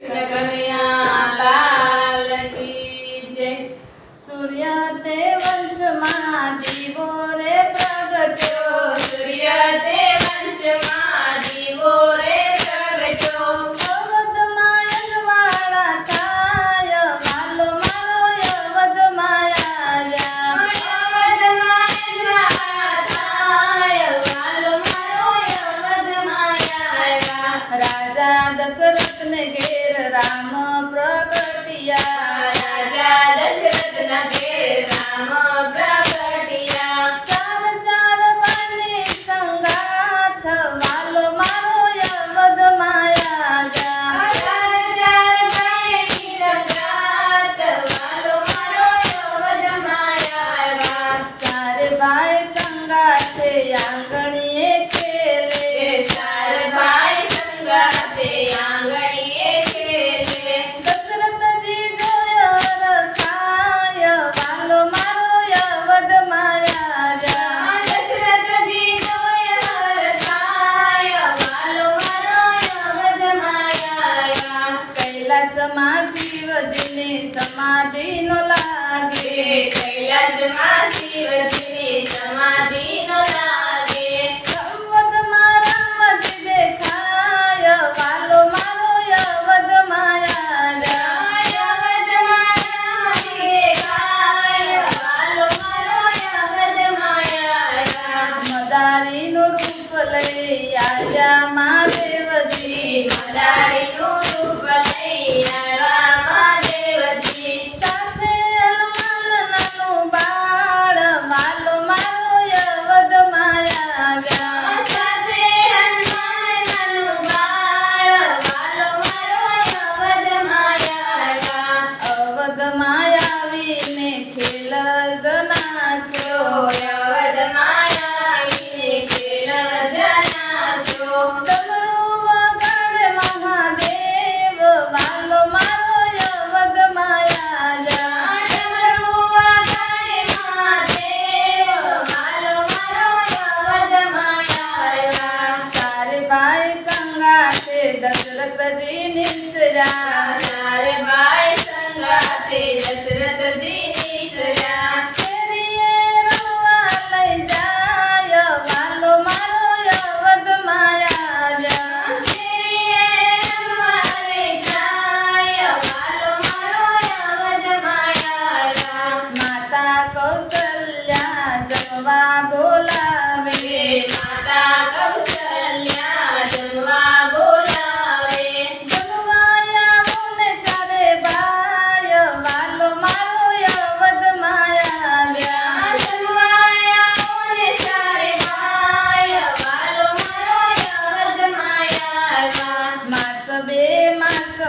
Shakanya પૂજામાં વેવતી મરાડીનું રૂપ લઈ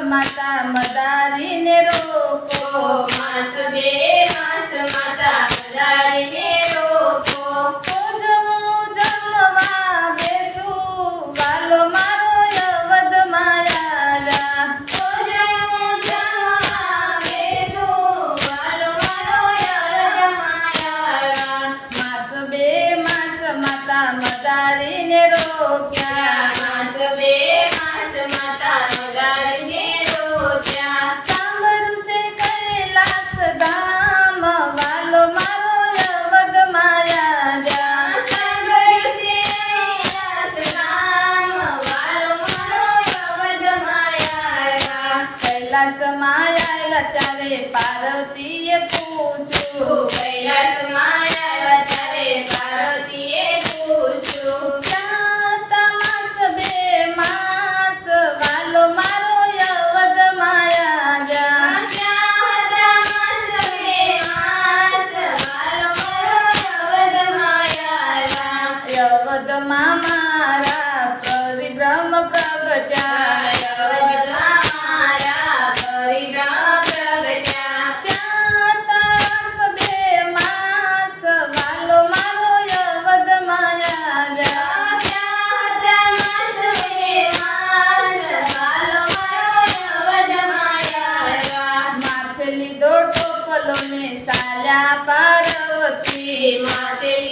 માતા મદારીને રોકો. માસ બે માસ માતા મદારીને રોકો. જમું જમવા બેસું વાલો મારો અવધ મારા જમું જમવા બેસું વાલો મારો અવધ મારા માસ બે રોક્યા. માસ બે માયા રચાવે પાર્વતીએ પૂછ્યું. કૈલાસ માયા રચાવે પાર્વતીએ પૂછ્યું સાત માસ બે માસ વાલો મારો યવદ માયા જા. યવદ મારા la parochi, Matelia.